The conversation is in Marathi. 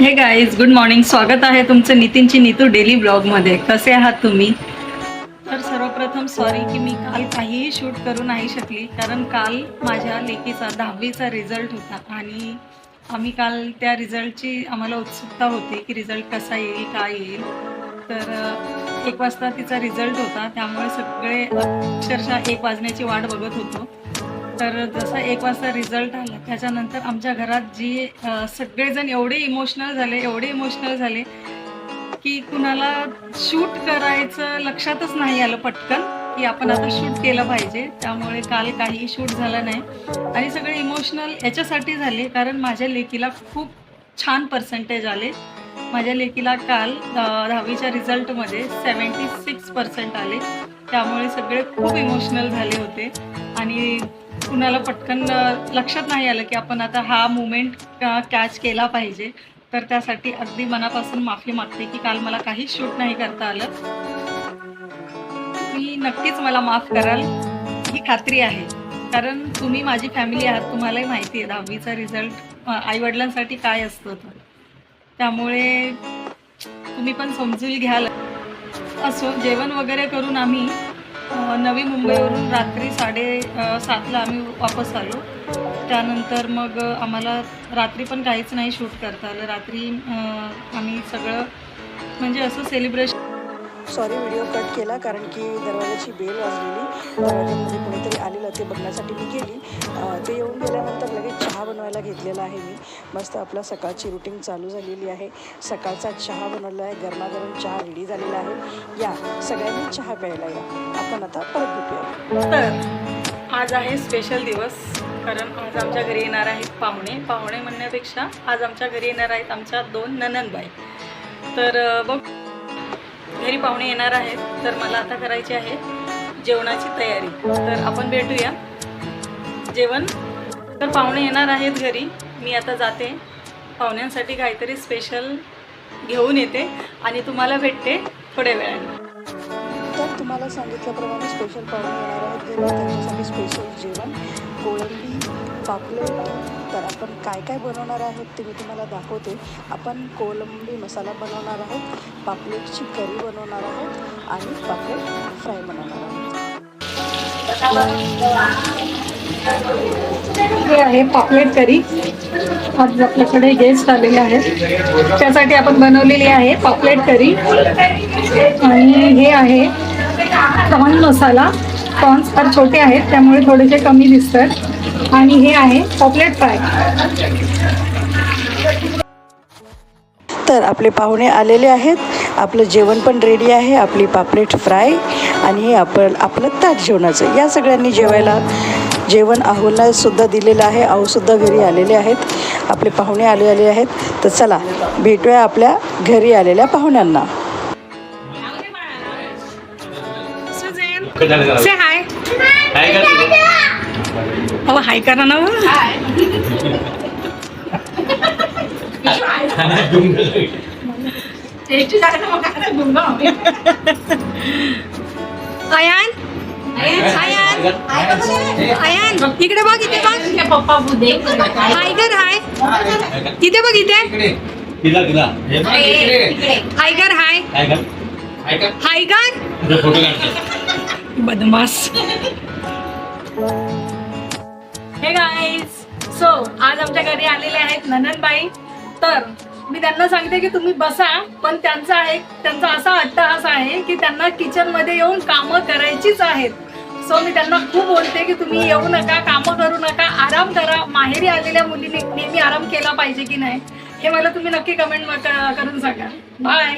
हे गाईज गुड मॉर्निंग स्वागत आहे तुमचं नितीनची नीतू डेली ब्लॉगमध्ये कसे आहात तुम्ही? तर सर्वप्रथम सॉरी की मी काल काहीही शूट करू नाही शकली कारण काल माझ्या लेकीचा दहावीचा रिझल्ट होता आणि आम्ही काल त्या रिझल्टची आम्हाला उत्सुकता होती की रिझल्ट कसा येईल काय येईल. तर एक वाजता तिचा रिझल्ट होता त्यामुळे सगळे अक्षरशः एक वाजण्याची वाट बघत होतो. तर जसा एक वाजता रिझल्ट आला त्याच्यानंतर आमच्या घरात जी सगळेजण एवढे इमोशनल झाले एवढे इमोशनल झाले की कुणाला शूट करायचं लक्षातच नाही आलं पटकन की आपण आता शूट केलं पाहिजे. त्यामुळे काल काही शूट झालं नाही. आणि सगळे इमोशनल याच्यासाठी झाले कारण माझ्या लेकीला खूप छान पर्सेंटेज आले. माझ्या लेकीला काल दहावीच्या रिझल्टमध्ये सेवन्टी सिक्स पर्सेंट आले. त्यामुळे सगळे खूप इमोशनल झाले होते. आणि कुणाला पटकन लक्षात नाही आलं की आपण आता हा मुमेंट कॅच केला पाहिजे. तर त्यासाठी अगदी मनापासून माफी मागते की काल मला काही शूट नाही करता आलं. तुम्ही नक्कीच मला माफ कराल. ही खात्री आहे. कारण तुम्ही माझी फॅमिली आहात तुम्हालाही माहिती आहे दहावीचा रिझल्ट आईवडिलांसाठी काय असतं तर त्यामुळे तुम्ही पण समजून घ्याल. असो जेवण वगैरे करून आम्ही नवी मुंबईवरून रात्री साडे सातला आम्ही वापस आलो. त्यानंतर मग आम्हाला रात्री पण काहीच नाही शूट करता आलं. रात्री आम्ही सगळं म्हणजे असं सेलिब्रेशन सॉरी व्हिडिओ कट केला कारण की दरवाजाची बेल वाजलेली. दरवाजामध्ये कोणीतरी ते बघण्यासाठी मी गेली. ते येऊन गेल्यानंतर लगेच चहा बनवायला घेतलेला आहे मी. मस्त आपला सकाळची रुटीन चालू झालेली आहे. सकाळचा चहा बनवला आहे. गरमागरम चहा रेडी झालेला आहे. या सगळ्यांनी चहा प्यायला या. आपण आता परत भेटूया. तर आज आहे स्पेशल दिवस. कारण आज आमच्या घरी येणार आहेत पाहुणे. पाहुणे म्हणण्यापेक्षा आज आमच्या घरी येणार आहेत आमच्या दोन ननंदबाई. तर बघ घरी पाहुणे येणार आहेत. तर मला आता करायचे आहे. जेवणाची तयारी. तर आपण भेटूया. जेवण तर पाहुणे येणार आहेत घरी. मी आता जाते. पाहुण्यांसाठी काहीतरी स्पेशल घेऊन येते आणि तुम्हाला भेटते थोड्या वेळाने. तर तुम्हाला सांगितल्याप्रमाणे स्पेशल पाहुणे येणार आहेत घरी. त्यांच्यासाठी स्पेशल जेवण कोळंबी पापलेट तर आपण काय काय बनवणार आहोत ते मी तुम्हाला दाखवते. आपण कोलंबी मसाला बनवणार आहोत पापलेटची करी बनवणार आहोत आणि पापलेट फ्राय बनवणार आहोत. हे आहे पापलेट करी. आज आपल्याकडे गेस्ट आलेले आहेत. त्यासाठी आपण बनवलेली आहे पापलेट करी. आणि हे आहे कॉर्न मसाला प्रॉन्स फार छोटे आहेत त्यामुळे थोडेसे कमी दिसतात. आणि हे आहे पॉपलेट फ्राय तर आपले पाहुणे आलेले आहेत. आपलं जेवण पण रेडी आहे. आपली पापलेट फ्राय आणि हे आपण आपलं ताट जेवणाचं. या सगळ्यांनी जेवायला जेवण आहोला सुद्धा दिलेलं आहे. आहोसुद्धा घरी आलेले आहेत. आपले पाहुणे आले आले आहेत. तर चला भेटूया आपल्या घरी आलेल्या पाहुण्यांना. से हाय हो हाय करा ना अयान? अयान? अयान? इकडे बघ इथे बघ. पप्पा बुधे हायगर हाय. इथे बघ इथे. हायगर हाय. हायगर बदमास हे गाईज सो आज आमच्या घरी आलेले आहेत नननबाई तर मी त्यांना सांगते की तुम्ही बसा पण त्यांचा आहे त्यांचा असा अट्टहास आहे की त्यांना किचनमध्ये येऊन कामं करायचीच आहेत. सो मी त्यांना खूप बोलते की तुम्ही येऊ नका कामं करू नका आराम करा. माहेरी आलेल्या मुलीने नेहमी आराम केला पाहिजे की नाही हे मला तुम्ही नक्की कमेंट करून सांगा. बाय